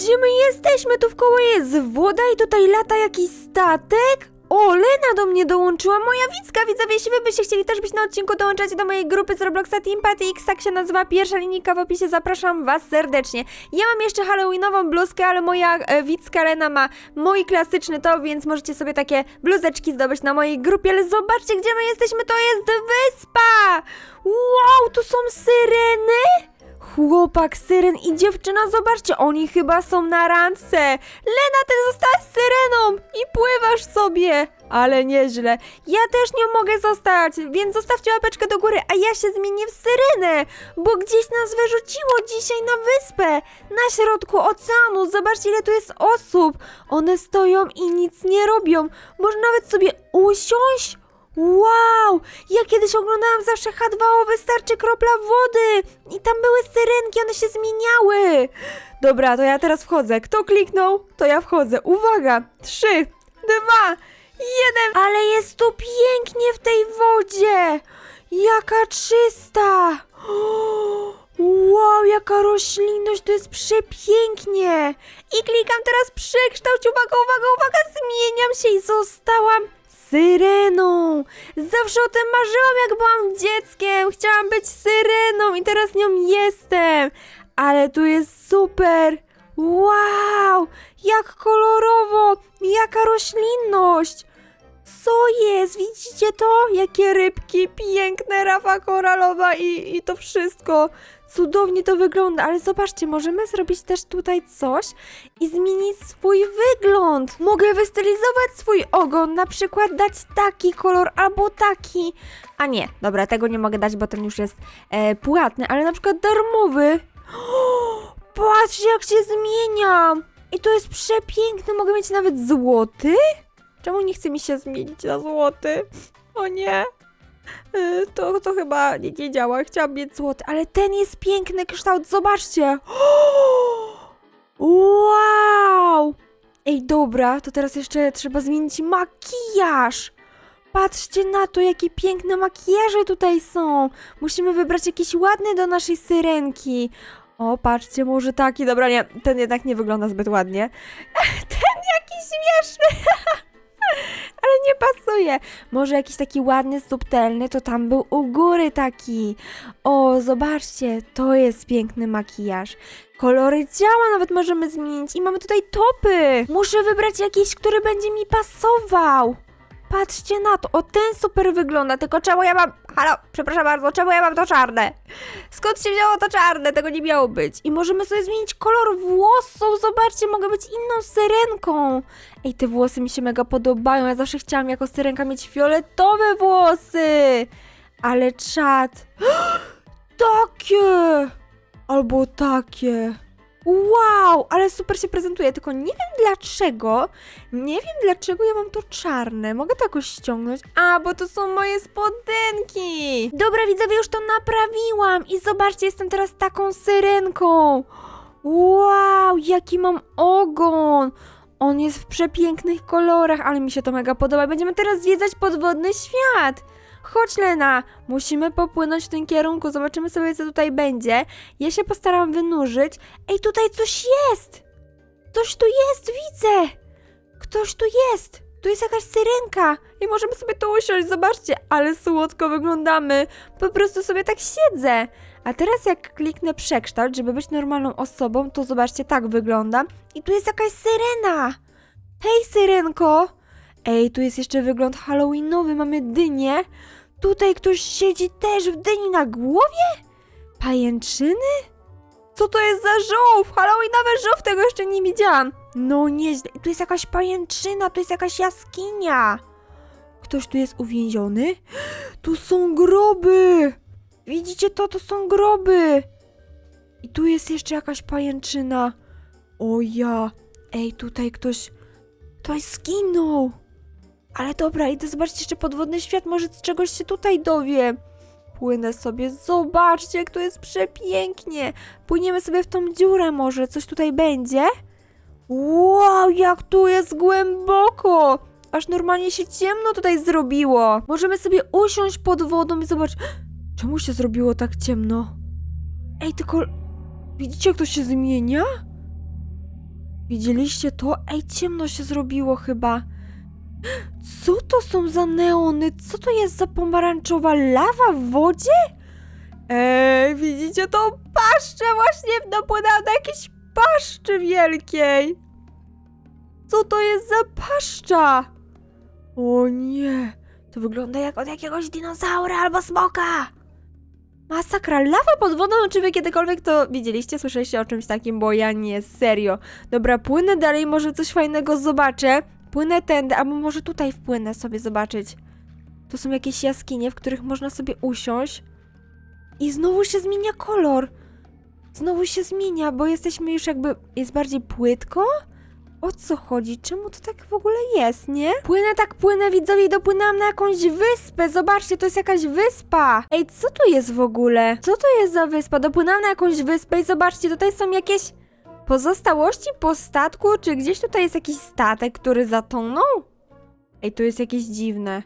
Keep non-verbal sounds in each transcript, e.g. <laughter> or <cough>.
Gdzie my jesteśmy? Tu w koło jest woda i tutaj lata jakiś statek? O, Lena do mnie dołączyła, moja Wicka, widzowie, jeśli wy byście chcieli też być na odcinku, dołączacie do mojej grupy z Robloxa Team X, tak się nazywa, pierwsza linijka w opisie, zapraszam was serdecznie. Ja mam jeszcze halloweenową bluzkę, ale moja e, Wicka Lena ma mój klasyczny top, więc możecie sobie takie bluzeczki zdobyć na mojej grupie, ale zobaczcie, gdzie my jesteśmy, to jest wyspa! Wow, tu są syreny? Chłopak, syren i dziewczyna, zobaczcie, oni chyba są na randce. Lena, ty zostałaś syreną i pływasz sobie. Ale nieźle. Ja też nie mogę zostać, więc zostawcie łapeczkę do góry, a ja się zmienię w syrenę, bo gdzieś nas wyrzuciło dzisiaj na wyspę, na środku oceanu. Zobaczcie, ile tu jest osób. One stoją i nic nie robią. Może nawet sobie usiąść? Wow! Ja kiedyś oglądałam zawsze H2O, wystarczy kropla wody! I tam były syrenki, one się zmieniały! Dobra, to ja teraz wchodzę. Kto kliknął, to ja wchodzę. Uwaga! Trzy, dwa, jeden! Ale jest tu pięknie w tej wodzie! Jaka czysta! Wow, jaka roślinność, to jest przepięknie! I klikam teraz przekształć, uwaga, uwaga, uwaga, zmieniam się i zostałam syreną! Zawsze o tym marzyłam, jak byłam dzieckiem. Chciałam być syreną i teraz nią jestem. Ale tu jest super. Wow! Jak kolorowo! Jaka roślinność! Co jest? Widzicie to? Jakie rybki, piękne, rafa koralowa i, i to wszystko. Cudownie to wygląda, ale zobaczcie, możemy zrobić też tutaj coś i zmienić swój wygląd. Mogę wystylizować swój ogon, na przykład dać taki kolor albo taki. A nie, dobra, tego nie mogę dać, bo ten już jest e, płatny, ale na przykład darmowy. <gasps> Patrzcie, jak się zmieniam! I to jest przepiękne, mogę mieć nawet złoty? Czemu nie chce mi się zmienić na złoty? O nie. Y, To, to chyba nie, nie działa. Chciałam mieć złoty, ale ten jest piękny kształt. Zobaczcie. <gasps> Wow! Ej, dobra, to teraz jeszcze trzeba zmienić makijaż. Patrzcie na to, jakie piękne makijaże tutaj są. Musimy wybrać jakiś ładny do naszej syrenki. O, patrzcie, może taki. Dobra, nie, ten jednak nie wygląda zbyt ładnie. <laughs> Ten jaki śmieszny. <laughs> Ale nie pasuje. Może jakiś taki ładny, subtelny, to tam był u góry taki. O, zobaczcie, to jest piękny makijaż. Kolory ciała nawet możemy zmienić i mamy tutaj topy. Muszę wybrać jakiś, który będzie mi pasował. Patrzcie na to, o ten super wygląda, tylko czemu ja mam... Halo, przepraszam bardzo, czemu ja mam to czarne? Skąd się wzięło to czarne? Tego nie miało być. I możemy sobie zmienić kolor włosów, zobaczcie, mogę być inną syrenką. Ej, te włosy mi się mega podobają, ja zawsze chciałam jako syrenka mieć fioletowe włosy. Ale czad... <gasps> Takie! Albo takie. Wow, ale super się prezentuje, tylko nie wiem dlaczego, nie wiem dlaczego ja mam to czarne. Mogę to jakoś ściągnąć? A, bo to są moje spodenki. Dobra, widzowie, już to naprawiłam i zobaczcie, jestem teraz taką syrenką. Wow, jaki mam ogon. On jest w przepięknych kolorach, ale mi się to mega podoba. Będziemy teraz zwiedzać podwodny świat. Chodź, Lena, musimy popłynąć w tym kierunku, zobaczymy sobie, co tutaj będzie. Ja się postaram wynurzyć. Ej, tutaj coś jest! Coś tu jest, widzę! Ktoś tu jest! Tu jest jakaś syrenka i możemy sobie tu usiąść, zobaczcie, ale słodko wyglądamy. Po prostu sobie tak siedzę. A teraz jak kliknę przekształt, żeby być normalną osobą, to zobaczcie, tak wyglądam. I tu jest jakaś syrena! Hej, syrenko! Ej, tu jest jeszcze wygląd halloweenowy, mamy dynię. Tutaj ktoś siedzi też w dyni na głowie? Pajęczyny? Co to jest za żółw? Halloweenowy żółw, tego jeszcze nie widziałam. No nieźle. Tu jest jakaś pajęczyna, tu jest jakaś jaskinia. Ktoś tu jest uwięziony? <gasps> Tu są groby! Widzicie to? To są groby! I tu jest jeszcze jakaś pajęczyna. O ja. Ej, tutaj ktoś... Ktoś zginął. Ale dobra, idę zobaczyć jeszcze podwodny świat, może z czegoś się tutaj dowiem. Płynę sobie, zobaczcie, jak to jest przepięknie. Płyniemy sobie w tą dziurę może, coś tutaj będzie? Wow, jak tu jest głęboko! Aż normalnie się ciemno tutaj zrobiło. Możemy sobie usiąść pod wodą i zobaczyć. Czemu się zrobiło tak ciemno? Ej, tylko... Widzicie, jak to się zmienia? Widzieliście to? Ej, ciemno się zrobiło chyba. Co to są za neony? Co to jest za pomarańczowa lawa w wodzie? Ej, widzicie tą paszczę? Właśnie dopłynęłam do jakiejś paszczy wielkiej. Co to jest za paszcza? O nie, to wygląda jak od jakiegoś dinozaura albo smoka. Masakra, lawa pod wodą, czy wy kiedykolwiek to widzieliście, słyszeliście o czymś takim, bo ja nie, serio. Dobra, płynę dalej, może coś fajnego zobaczę. Płynę tędy, albo może tutaj wpłynę sobie zobaczyć. To są jakieś jaskinie, w których można sobie usiąść. I znowu się zmienia kolor. Znowu się zmienia, bo jesteśmy już jakby, jest bardziej płytko? O co chodzi? Czemu to tak w ogóle jest, nie? Płynę tak, płynę, widzowie, i dopłynęłam na jakąś wyspę. Zobaczcie, to jest jakaś wyspa. Ej, co tu jest w ogóle? Co to jest za wyspa? Dopłynęłam na jakąś wyspę i zobaczcie, tutaj są jakieś pozostałości po statku. Czy gdzieś tutaj jest jakiś statek, który zatonął? Ej, to jest jakieś dziwne.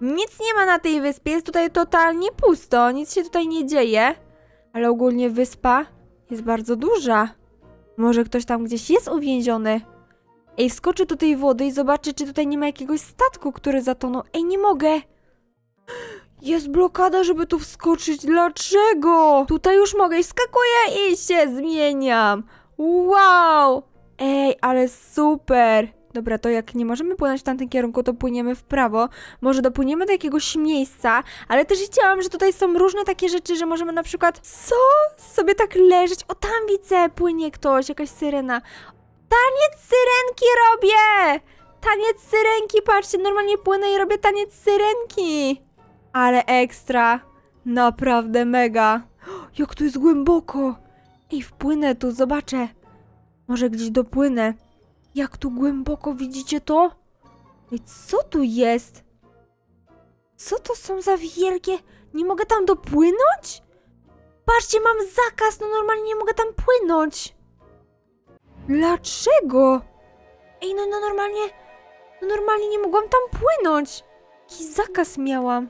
Nic nie ma na tej wyspie, jest tutaj totalnie pusto, nic się tutaj nie dzieje. Ale ogólnie wyspa jest bardzo duża. Może ktoś tam gdzieś jest uwięziony. Ej, wskoczę do tej wody i zobaczę, czy tutaj nie ma jakiegoś statku, który zatonął. Ej, nie mogę! Jest blokada, żeby tu wskoczyć. Dlaczego? Tutaj już mogę skakuję i się zmieniam. Wow! Ej, ale super! Dobra, to jak nie możemy płynąć w tamtym kierunku, to płyniemy w prawo. Może dopłyniemy do jakiegoś miejsca, ale też widziałam, że tutaj są różne takie rzeczy, że możemy na przykład co? Sobie tak leżeć. O, tam widzę, płynie ktoś, jakaś syrena. Taniec syrenki robię! Taniec syrenki, patrzcie, normalnie płynę i robię taniec syrenki. Ale ekstra. Naprawdę mega. <gasps> Jak tu jest głęboko. Ej, wpłynę tu, zobaczę. Może gdzieś dopłynę. Jak tu głęboko, widzicie to? Ej, co tu jest? Co to są za wielkie... Nie mogę tam dopłynąć? Patrzcie, mam zakaz, no normalnie nie mogę tam płynąć. Dlaczego? Ej, no, no normalnie... No normalnie nie mogłam tam płynąć. Jakiś zakaz miałam.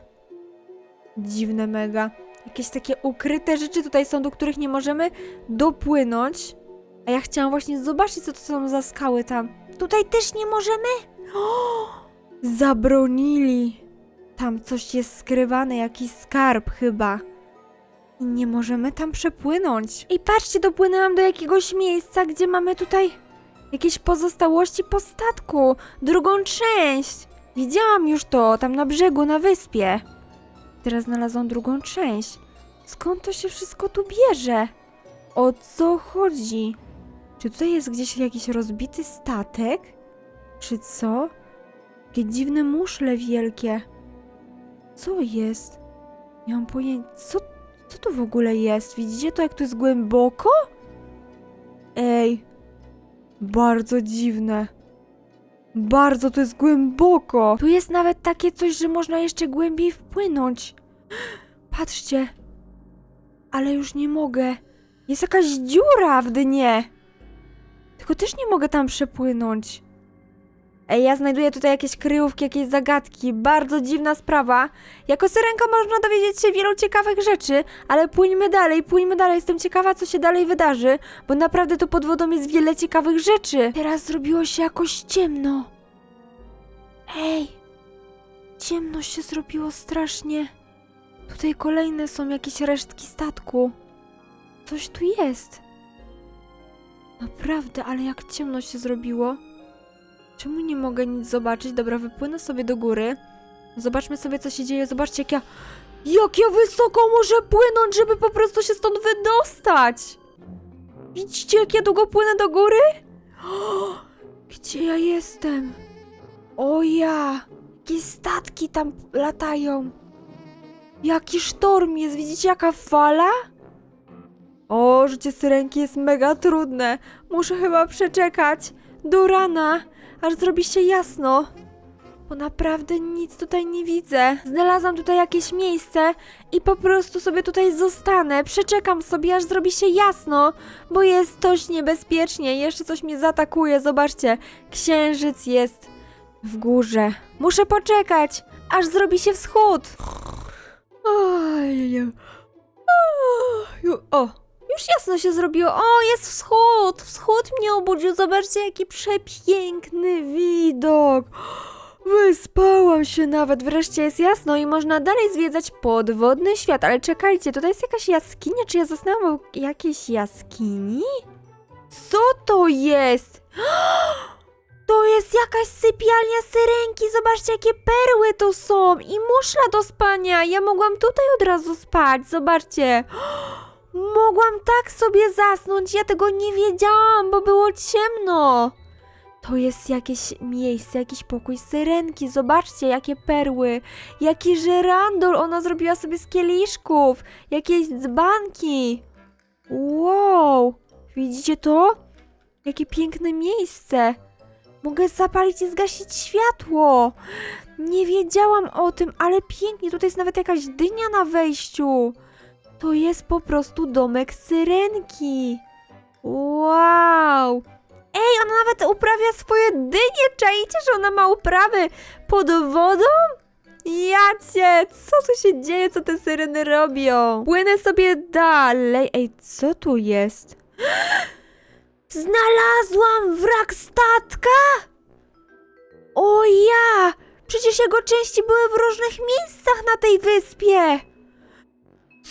Dziwne mega. Jakieś takie ukryte rzeczy tutaj są, do których nie możemy dopłynąć. A ja chciałam właśnie zobaczyć, co to są za skały tam. Tutaj też nie możemy? Zabronili. Tam coś jest skrywane, jakiś skarb chyba. I nie możemy tam przepłynąć. I patrzcie, dopłynęłam do jakiegoś miejsca, gdzie mamy tutaj jakieś pozostałości po statku. Drugą część. Widziałam już to, tam na brzegu, na wyspie. Teraz znalazłam drugą część. Skąd to się wszystko tu bierze? O co chodzi? Czy tutaj jest gdzieś jakiś rozbity statek? Czy co? Jakie dziwne muszle wielkie. Co jest? Nie mam pojęcia. Co, co to w ogóle jest? Widzicie to, jak to jest głęboko? Ej. Bardzo dziwne. Bardzo to jest głęboko. Tu jest nawet takie coś, że można jeszcze głębiej wpłynąć. Patrzcie. Ale już nie mogę. Jest jakaś dziura w dnie. Tylko też nie mogę tam przepłynąć. Ja znajduję tutaj jakieś kryjówki, jakieś zagadki. Bardzo dziwna sprawa. Jako syrenka można dowiedzieć się wielu ciekawych rzeczy, ale płyńmy dalej, płyńmy dalej. Jestem ciekawa, co się dalej wydarzy, bo naprawdę tu pod wodą jest wiele ciekawych rzeczy. Teraz zrobiło się jakoś ciemno. Ej, ciemno się zrobiło strasznie. Tutaj kolejne są jakieś resztki statku. Coś tu jest. Naprawdę, ale jak ciemno się zrobiło. Czemu nie mogę nic zobaczyć? Dobra, wypłynę sobie do góry. Zobaczmy sobie, co się dzieje. Zobaczcie, jak ja... Jak ja wysoko muszę płynąć, żeby po prostu się stąd wydostać! Widzicie, jak ja długo płynę do góry? <gasps> Gdzie ja jestem? O ja! Jakie statki tam latają! Jaki sztorm jest! Widzicie, jaka fala? O, życie syrenki jest mega trudne. Muszę chyba przeczekać do rana, aż zrobi się jasno. Bo naprawdę nic tutaj nie widzę. Znalazłam tutaj jakieś miejsce i po prostu sobie tutaj zostanę. Przeczekam sobie, aż zrobi się jasno, bo jest dość niebezpiecznie. Jeszcze coś mnie zaatakuje. Zobaczcie, księżyc jest w górze. Muszę poczekać, aż zrobi się wschód. O, Już jasno się zrobiło. O, jest wschód! Wschód mnie obudził. Zobaczcie, jaki przepiękny widok. Wyspałam się nawet. Wreszcie jest jasno i można dalej zwiedzać podwodny świat. Ale czekajcie, tutaj jest jakaś jaskinia. Czy ja zasnęłam o jakiejś jaskini? Co to jest? <gasps> To jest jakaś sypialnia syrenki. Zobaczcie, jakie perły to są. I muszla do spania. Ja mogłam tutaj od razu spać. Zobaczcie. <gasps> Mogłam tak sobie zasnąć. Ja tego nie wiedziałam, bo było ciemno. To jest jakieś miejsce, jakiś pokój syrenki. Zobaczcie, jakie perły. Jaki żyrandol ona zrobiła sobie z kieliszków. Jakieś dzbanki. Wow. Widzicie to? Jakie piękne miejsce. Mogę zapalić i zgasić światło. Nie wiedziałam o tym, ale pięknie. Tutaj jest nawet jakaś dynia na wejściu. To jest po prostu domek syrenki. Wow. Ej, ona nawet uprawia swoje dynie. Czaicie, że ona ma uprawy pod wodą? Jacie, co tu się dzieje? Co te syreny robią? Płynę sobie dalej. Ej, co tu jest? <gasps> Znalazłam wrak statka! O ja! Przecież jego części były w różnych miejscach na tej wyspie!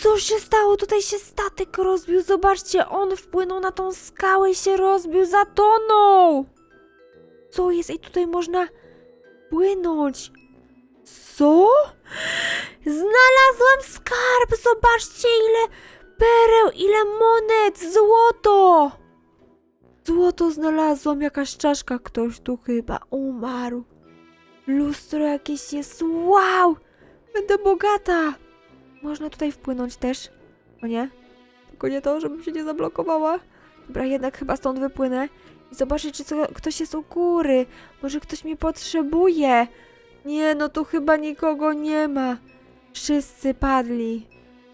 Co się stało? Tutaj się statek rozbił. Zobaczcie, on wpłynął na tą skałę i się rozbił, zatonął! Co jest? I tutaj można płynąć. Co? Znalazłam skarb! Zobaczcie, ile pereł, ile monet, złoto! Złoto znalazłam, jakaś czaszka, ktoś tu chyba umarł. Lustro jakieś jest, wow! Będę bogata! Można tutaj wpłynąć też, o nie? Tylko nie to, żebym się nie zablokowała. Dobra, jednak chyba stąd wypłynę i zobaczę, czy co, ktoś jest u góry. Może ktoś mnie potrzebuje. Nie, no tu chyba nikogo nie ma. Wszyscy padli.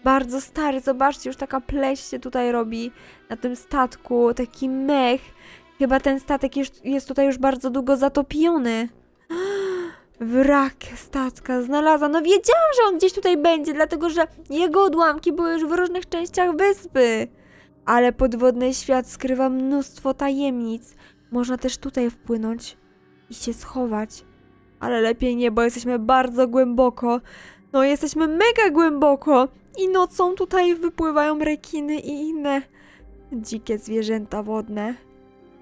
Bardzo stary, zobaczcie, już taka pleść się tutaj robi na tym statku, taki mech. Chyba ten statek jest, jest tutaj już bardzo długo zatopiony. <gasps> Wrak statka znalazłam. No wiedziałam, że on gdzieś tutaj będzie, dlatego że jego odłamki były już w różnych częściach wyspy. Ale podwodny świat skrywa mnóstwo tajemnic. Można też tutaj wpłynąć i się schować. Ale lepiej nie, bo jesteśmy bardzo głęboko. No, jesteśmy mega głęboko. I nocą tutaj wypływają rekiny i inne dzikie zwierzęta wodne.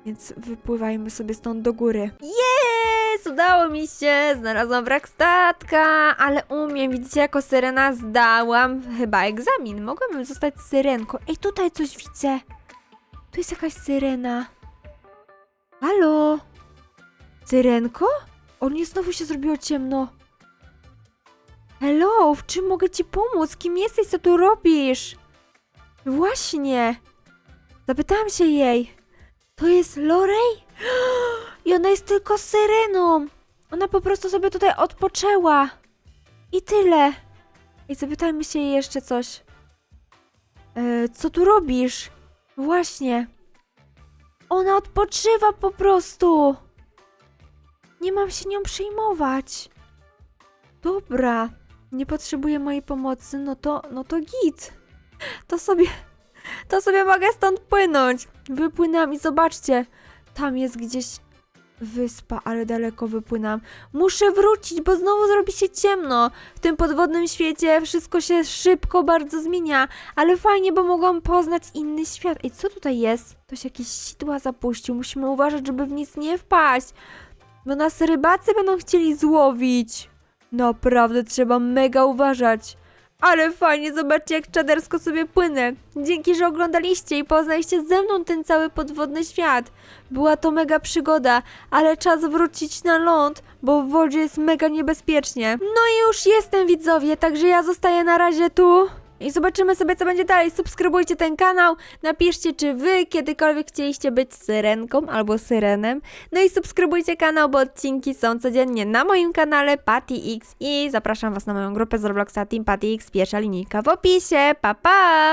Więc wypływajmy sobie stąd do góry. Jest! Udało mi się! Znalazłam wrak statka, ale umiem. Widzicie, jako syrena zdałam chyba egzamin. Mogłabym zostać syrenką. Ej, tutaj coś widzę. Tu jest jakaś syrena. Halo? Syrenko? O nie, znowu się zrobiło ciemno. Hello, w czym mogę ci pomóc? Kim jesteś? Co tu robisz? Właśnie. Zapytałam się jej. To jest Lorej? <gasps> I ona jest tylko syreną. Ona po prostu sobie tutaj odpoczęła. I tyle. I zapytajmy się jej jeszcze coś. E, co tu robisz? Właśnie. Ona odpoczywa po prostu. Nie mam się nią przejmować. Dobra, nie potrzebuję mojej pomocy, no to, no to git. To sobie, to sobie mogę stąd płynąć. Wypłynęłam i zobaczcie, tam jest gdzieś wyspa, ale daleko wypłynęłam. Muszę wrócić, bo znowu zrobi się ciemno. W tym podwodnym świecie wszystko się szybko bardzo zmienia, ale fajnie, bo mogłam poznać inny świat. Ej, co tutaj jest? Ktoś jakieś sidła zapuścił, musimy uważać, żeby w nic nie wpaść. Bo nas rybacy będą chcieli złowić. Naprawdę trzeba mega uważać. Ale fajnie, zobaczcie jak czadersko sobie płynę. Dzięki, że oglądaliście i poznaliście ze mną ten cały podwodny świat. Była to mega przygoda, ale czas wrócić na ląd, bo w wodzie jest mega niebezpiecznie. No i już jestem widzowie, także ja zostaję na razie tu. I zobaczymy sobie, co będzie dalej. Subskrybujcie ten kanał, napiszcie, czy wy kiedykolwiek chcieliście być syrenką albo syrenem. No i subskrybujcie kanał, bo odcinki są codziennie na moim kanale Patty i zapraszam was na moją grupę z Robloxa Team Patty X, pierwsza linijka w opisie. Pa, pa!